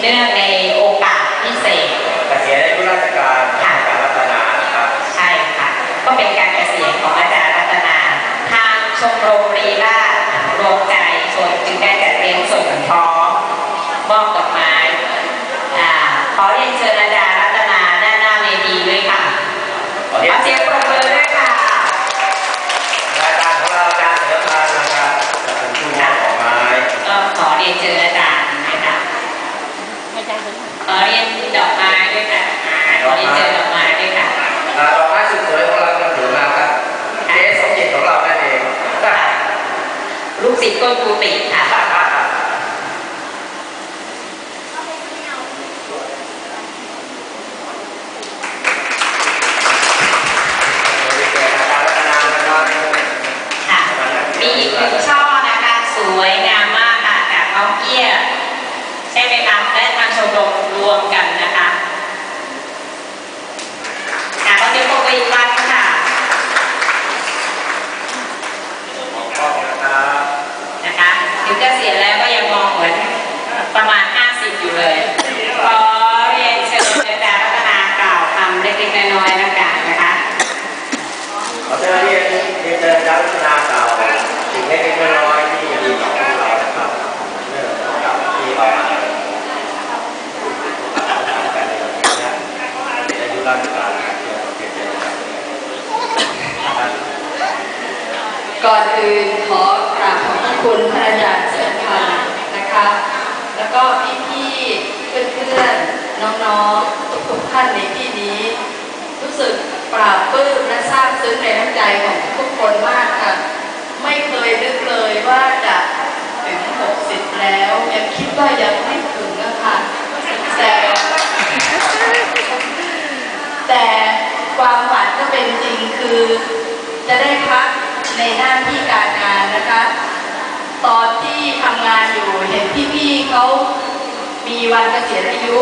เนื่องในโอกาสพิเศษ เกษียณอายุราชการการรัตนานะครับ ใช่ค่ะ ก็เป็นการเกษียณของอาจารย์รัตนา ทางชมรมรีราชรวมใจส่วนจึงได้จัดเลี้ยงส่งพร้อมมอบดอกไม้อ่าขอเรียนเชิญอาจารย์รัตนาด้านหน้าเวทีด้วยค่ะ ขอเรียน ขอเสียงปรบมือด้วยค่ะ รายการของเราอาจารย์เสริมพันธ์นะครับจะเป็นผู้มอบดอกไม้ ก็ขอเรียนเชิญอาจารย์นะคะขอเรียนดอกไม้ด้วยค่ะอ่าขอเรียนเชิญดอกไม้ด้วยค่ะ อ่าดอกไม้สุดสวยของเราก็ถือมาครับเจ๊สมจิตของเรานั่นเอง ลู ก้นกุฏิค่ะบริเกตอาจารย์รัตนะมีอีกหนึ่งช่อนะคะสวยงามมากค่ะจากน้องเกี้ยใช่ไหมคะและทางชมรมรวมกันนะคะค่ะก็จะพบอีกวันค่ะ ขอบคุณนะครับ นะคะถึงเกษียณแล้วก็ยังมองเหมือนประมาณ 50 อยู่เลย ขอเรียนเชิญอาจารย์รัตนากล่าวคำ เล็กๆน้อยๆแล้วกันนะคะขอเชิญเรียนเรียนเชิญอาจารย์รัตนากล่าวสิ่งเล็กๆน้อยๆที่ดีต่อพวกเรานะครับเนื่องจากที่เรามาการในวันนี้นะอยุราชการเกี่ยวกับเกียรตินะครับก่อนอื่นขอกราบขอบคุณพระอาจารย์เสริมพันธ์นะคะ แล้วก็พี่ๆเพื่อนๆน้องๆทุกๆท่านในที่นี้ รู้สึกปราบปลื้มและซาบซึ้งในน้ำใจของทุกคนมากค่ะ ไม่เคยนึกเลยว่าจะถึง 60 แล้วยังคิดว่ายังไม่ถึงนะคะแต่แต่ความฝันก็เป็นจริงคือ จะได้พักในหน้าที่การงานนะคะ ตอนที่ทำงานอยู่เห็นพี่ๆเขามีวันเกษียณอายุ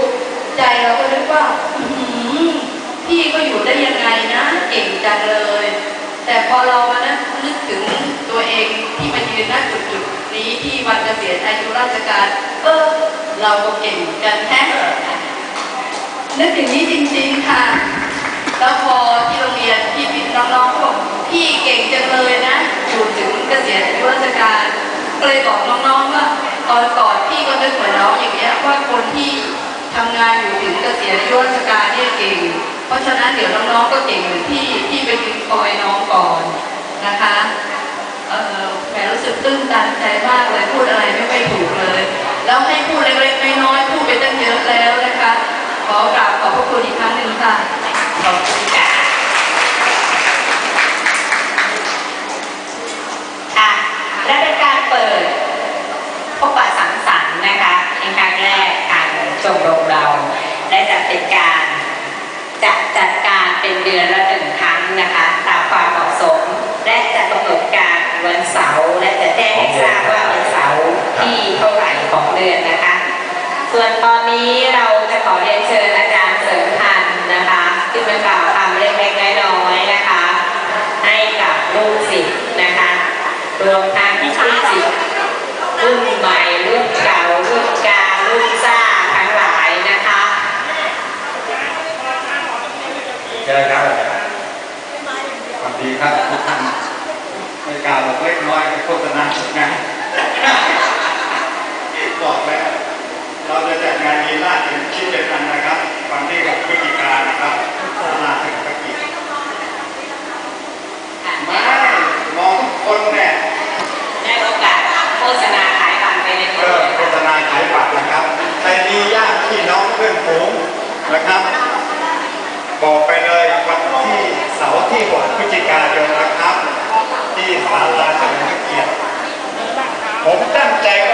ใจเราก็นึกว่า พี่ก็อยู่ได้ยังไงนะ เก่งจังเลย แต่พอเรามานะนึกถึงตัวเองที่มายืนณจุดๆนี้ที่วันเกษียณอายุราชการ เออ เราก็เก่งกันแท้นึกอย่างนี้จริงๆค่ะ แล้วพอที่โรงเรียนพี่พี่น้องๆก็บอกพี่เก่งจังเลยนะอยู่ถึงเกษียณอายุราชการก็เลยบอกน้องๆว่าตอนก่อนพี่ก็นึกเหมือนน้องอย่างเงี้ยว่าคนที่ทำงานอยู่ถึงเกษียณอายุราชการเนี่ยเก่ง เพราะฉะนั้นเดี๋ยวน้องๆก็เก่งเหมือนพี่พี่ไปยืนคอยน้องก่อนนะคะแหมรู้สึกตื้นตันใจมากเลยพูดอะไรไม่ค่อยถูกเลย แล้วให้พูดเล็กๆน้อยๆพูดไปตั้งเยอะแล้วนะคะ ขอกราบขอบพระคุณอีกครั้งหนึ่งค่ะขอบคุณค่ะค่ะ และเป็นการเปิดพบปะสังสรรค์นะคะในครั้งแรกทางชมรมเรา และจะเป็นการจะจัดการเป็นเดือนละหนึ่งครั้งนะคะตามความเหมาะสม และจะกำหนดการวันเสาร์และจะแจ้งให้ทราบว่าวันเสาร์ที่เท่าไหร่ของเดือนนะคะ ส่วนตอนนี้เราจะขอเรียนเชิญอาจารย์เสริมพันธ์นะคะขึ้นมากล่าวคำเล็กๆน้อยๆนะคะ ให้กับลูกศิษย์นะคะรวมทั้งพี่ศิษย์รุ่นใหม่รุ่นเก่ารุ่นกลางรุ่นซ่าทั้งหลายนะคะเชิญครับสวัสดีครับทุกท่านในการบอกเล็กน้อยโฆษณาสุดงาน บอกแล้ว เราจะจัดงานนี้ล่าถึงคิดเดียวกันนะครับ วันที่6พฤศจิกายนนะครับลาถึงตะกี้ไม่มองทุกคนเนี่ยได้โอกาสโฆษณาขายบัตรไปในเอตัวอโฆษณาขายบัตรนะครับแต่มีญาติพี่น้องเพื่อนฝูงนะครับ บอกไปเลยวันที่เสาร์ที่6พฤศจิกายนนะครับ ที่ศาลาเฉลิมพระเกียรติผมตั้งใจว่า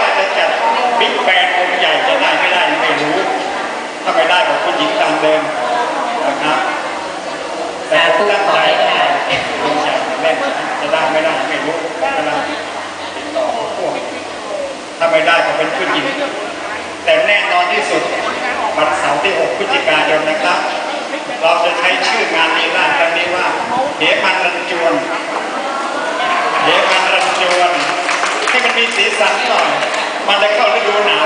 ถ้าไปได้ของผู้หญิงตามเดิมนะครับแต่ตั้งใจแผมอยากแรกจะได้ไม่ได้ไม่รู้นะครับถ้าไม่ได้ก็เป็นผู้หญิงแต่แน่นอนที่สุดวันเสาร์ที่ 6 พฤศจิกายนนะครับ เราจะใช้ชื่องานนี้ล่าครั้นี้ว่าเหมันรันจวนเหมันรันจวนให้มันมีสีสันหน่อย มันจะเข้าฤดูหนาว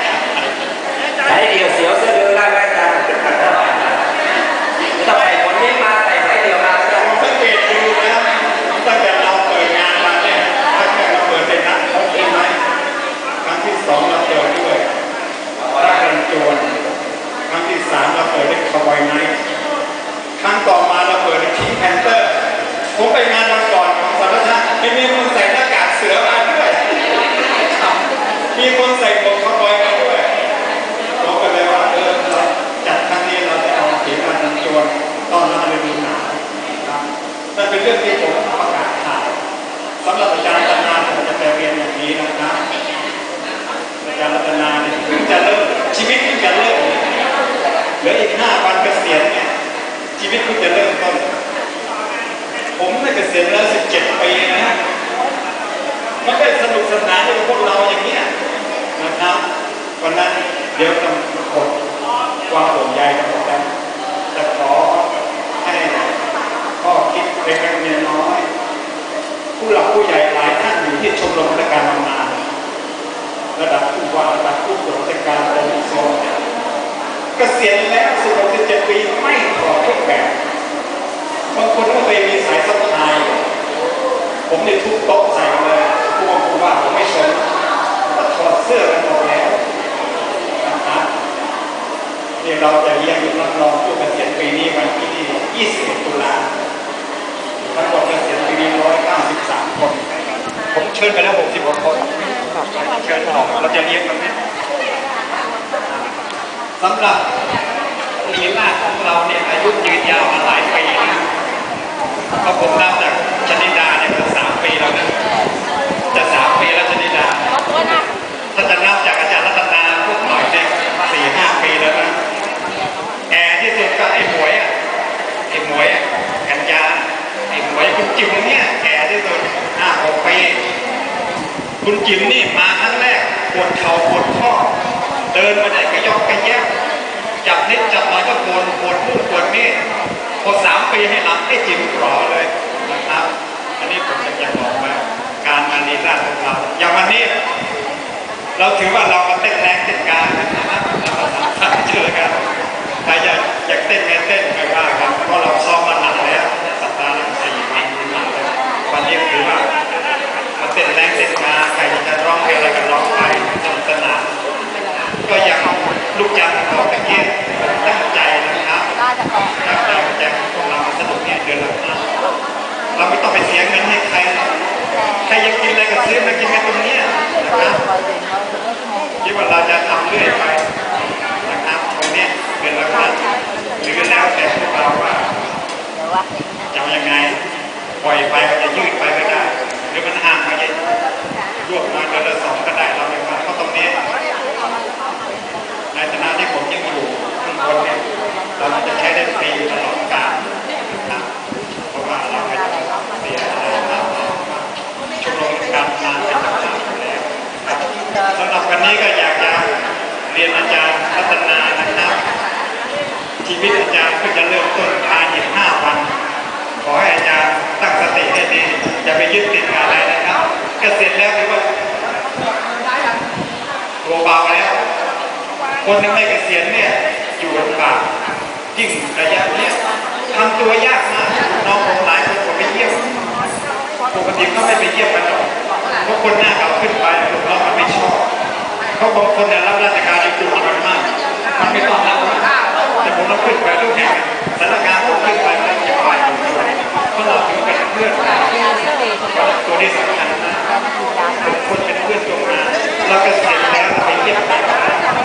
วิตคุณจะเริ่มต้น ผมเนี่ยเกษียณแล้ว 17 ปีนะฮะมันก็สนุกสนานกับพวกเราอย่างเนี้ยนะครับวันนั้นเดี๋ยวจะกดความห่วงใยกันหมดแล้วแต่ขอให้ข้อคิดเล็กๆน้อยๆผู้หลักผู้ใหญ่หลายท่านอยู่ที่ชมรมราชการบำนาญระดับผู้ว่าระดับผู้ตรวจราชการระดับโซนเกษียณแล้วีไม่ถอดเครื่องแบบบางคนก็เคยมีสายสะพาย ผมเนี่ยทุบโต๊ะใส่เลยผู้ว่าผู้ว่าผมไม่สนก็ถอดเสื้อกันหมดแล้วนะครับนี่เราจะเลี้ยงรับรองผู้เกษียณปีนี้วันที่ 21 ตุลาทั้งหมดเกษียณปีนี้193 คน ผมเชิญไปแล้ว60คนเชิญออกเราจะเลี้ยงตรงนี้สำหรับ ลีลาของเราเนี่ยอายุยืนยาวมาหลายปีนะเพราะผมนับจากชนิดาเนี่ยเป็นสามปีแล้วนะจะสามปีแล้วชนิดาถ้าจะนับจากอาจารย์รัตนาพวกหน่อยเนี่ยสี่ห้าปีแล้วนะแอร์ที่สุดก็ไอ้หมวยอะไอ้หมวยอะกัญญาไอ้หมวยคุณจิ๋มเนี่ยแก่ที่สุดห้าหกปีคุณจิ๋มนี่มาครั้งแรกปวดเข่าปวดข้อเดินมาไหนก็ยอกกระแยก จับนิดจับหน่อยก็ปวดปวดนู่นปวดนี่พอสามปีให้หลังได้จิ้มกรอเลยนะครับ อันนี้ผมจะบอกว่าการมานีราชของเราอย่างวันนี้เราถือว่าเรามาเต้นแรงเต้นการนะครับเราทำเจอกันใครอยากอยากเต้นไงเต้นเพราะเราซ้อมมาหนักแล้วสัปดาห์ละสี่วันหนักเลยวันนี้ถือว่ามาเต้นแรงเต้นกลารใครจะร้องเพลงอะไรก็ร้องไปสนุกสนานก็อย่างลูกจันทร์บอกตะเกียบตั้งใจนะครับ ตั้งใจแจกพวกเราสนุกเนี่ยเดือนละครั้งเราไม่ต้องไปเสียเงินให้ใครนะใครอยากกินอะไรก็ซื้อมากินกันตรงเนี้ยนะครับคิดว่าเราจะทำเรื่อยไปนะครับตรงเนี้ยเดือนละครั้งหรือแล้วแต่พวกเราว่าจะเอายังไงปล่อยไปก็จะยืดไปก็ได้ หรือมันห่างก็จะรวบมาเดือนละสองก็ได้เราไม่ว่าเพราะตรงนี้ ในฐานะที่ผมยังอยู่ข้างบนเนี่ยเราจะใช้ได้ฟรีตลอดกาลนะครับเพราะว่าเราไม่ต้องเสียอะไรนะครับชมรมการงานเป็นต่างๆอยู่แล้วครับสำหรับวันนี้ก็อยากจะเรียนอาจารย์พัฒนานะครับ ชี วิตอาจารย์ก็จะเริ่มต้นภายใน5วันขอให้อาจารย์ตั้งสติให้ดีอย่าไปยึดติดกับอะไรนะครับเกษียณแล้วถือว่าตัวเบาแล้ว คนที่ไม่เกษียณเนี่ยอยู่ลำบากยิ่งระยะเนี้ยทำตัวยากมากน้องผมหลายคนผมไปเยี่ยมปกติเขาไม่ไปเยี่ยมกันหรอกเพราะคนหน้าเก่าขึ้นไปลูกน้องมันไม่ชอบเพราะบางคนเนี่ยรับราชการอยู่กลุ่มมันมากมันไม่ต้องรับ ผมเราขึ้นไปลูกแห่งสถานการณ์ผมขึ้นไปแล้วจะไปเพราะเราถือเป็นเพื่อนกันตัวนี้สำคัญนะทุกคนเป็นเพื่อนตรงนั้นเราเกษียณแล้วเราไปเยี่ยมกันก็